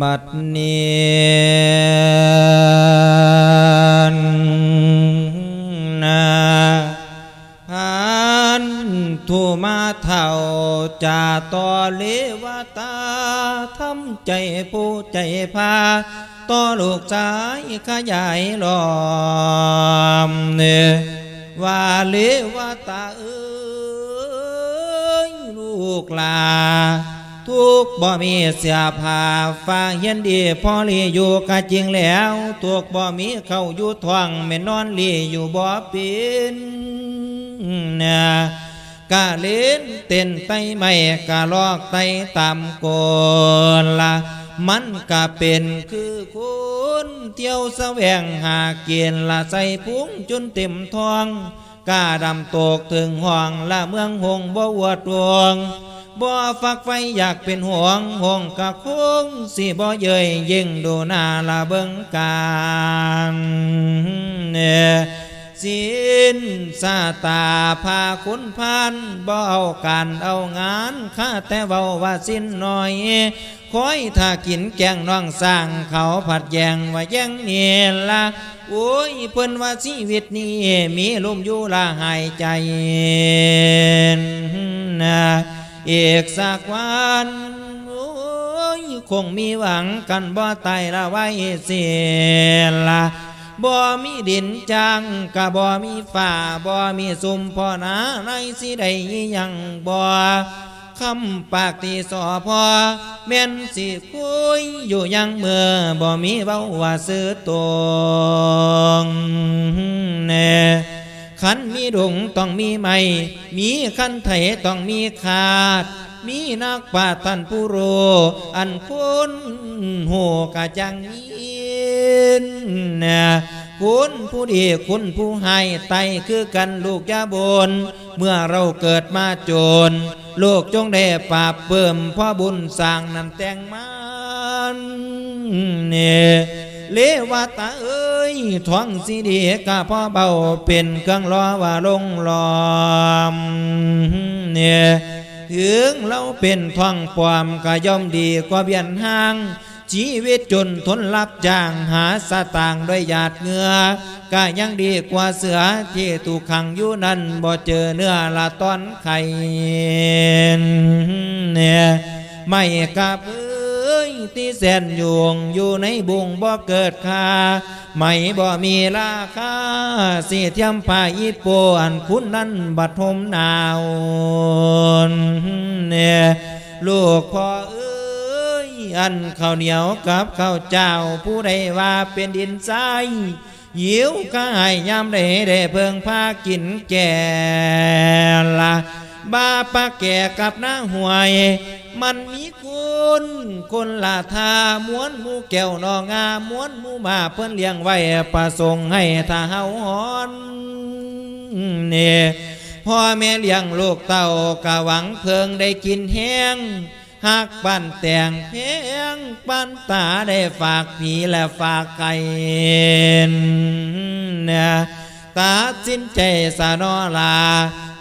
บัดนี้นาหันทูมาเท่าจาต่อเลวตาทำใจผู้ใจพาต่อลูกชายขยายล้อมเนว่าเลวตาเอ้ยลูกลา ทุกบ่มีเสียผ้าฟ้าเฮียนดีพอลีอยู่ก็จริงแล้วทุกบ่มีเข้าอยู่ท้องแม่นอนลีอยู่บ่เป็นนะกะเล่นเต้นไตไม่กะลอกไตตามโกนละมันก็เป็นคือคุณเที่ยวแสวงหาเกียนละใส่พุงจนเต็มท้องกาดำตกถึงห้องละเมืองหงบ่วดวง บ่ฟักไฟอยากเป็นห่วงห่วงกะคงสิบ่เยยยิ่งดูหน้าละเบิ่งการเนี่ยสินซาตาพาคุณพันบ่เอาการเอางานข้าแต่เว้าว่าสิ้นหน่อยคอยถ้ากินแกงน้องสร้างเขาผัดแยงว่าแยงเนี่ละโอ้ยเพิ่นว่าชีวิตนี้มีลมอยู่ละหายใจนะ อกสักวันคงมีหวังกันบ่ไตละไว้เสียละบ่มีดินจังกะบ่มีฝ่าบ่มีซุมพ่อนาในสิได้ยังบ่คำปากที่สอพอแม่นสิคุยอยู่ยังเมื่อบ่มีเบาว่าซื้อตรงแน่ ขันมีดุงต้องมีไม่ มีขันไถต้องมีขาด มีนักปราท่านผู้รู้อันคุณโหกะจังยินนะคุณผู้ดีคุณผู้ให้ไตคือกันลูกยาบน เมื่อเราเกิดมาจนลูกจงได้ปราบเพิ่มพ่อบุญสร้างนำแต่งมันเนี่ยเลวตาเอ ยท้องสีดีกะพ่อเบาเป็นเครื่องล้อว่าลงลอมเนี่ยถึงเราเป็นท่องปลอมก็ย่อมดีกว่าเบียนห้างชีวิตจนทนรับจ้างหาสตางด้วยหยาดเหงือก็ยังดีกว่าเสือที่ถูกขังอยู่นั้นบ่เจอเนื้อละตอนไข่เนี่ยไม่กับเอ้ อ้ยที่แสนยวงอยู่ในบุงบ่เกิดค่าไม่บ่มีราคาสีเทียมผ้าอีโปอันคุณนั้นบัดทมหนาวเนี่ยลูกพ่อเอ้ยอันข้าวเหนียวกับข้าวเจ้าผู้ใดว่าเป็นดินทรายหิวก็ให้ยามได้ได้เพิ่งพากินแก่ละบาปะแก่กับหน้าหวย มันมีคุณคนละทาม้วนหมูแก้วนองาม้วนหมูมาเพื่อนเลี้ยงไว้ประสงค์ให้ถ้าเฮาหอนเนี่ยพ่อแม่เลี้ยงลูกเต่ากะหวังเพิงได้กินแห้งหากปั้นแต่งเพียงปั้นตาได้ฝากผีและฝากไก่เนี่ยตาสิ้นใจสานอลา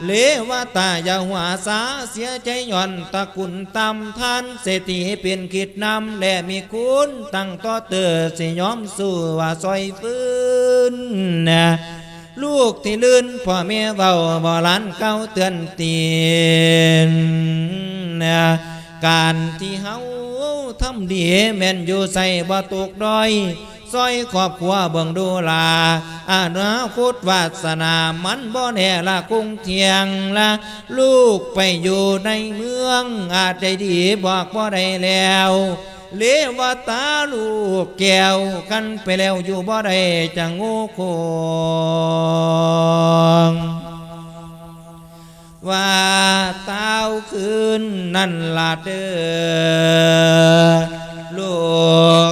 เลวตาอย่าหัวสาเสียใจย่อนตะกุนตำท่านเศรษฐีเป็นคิดนำและมีคุณตั้งต่อเตอสิยอมสู้ว่าซอยฟื้นนะลูกที่ลื่นพ่อแม่เบาบ่ลันเก้าเตือนเตีนนะการที่เฮาทำดีแม่นอยู่ใส่บ่ตกดอยซอยครอบครัวเบิ่งดูลา อานาคตวาสนามันบ่แน่ละคงเทียงละลูกไปอยู่ในเมือง อาจได้ดีบอกบ่ได้แล้วเลวตาลูกแก้วกันไปแล้วอยู่บ่ได้จะโง่คงว่าเต้าคืนนั่นละเด้อ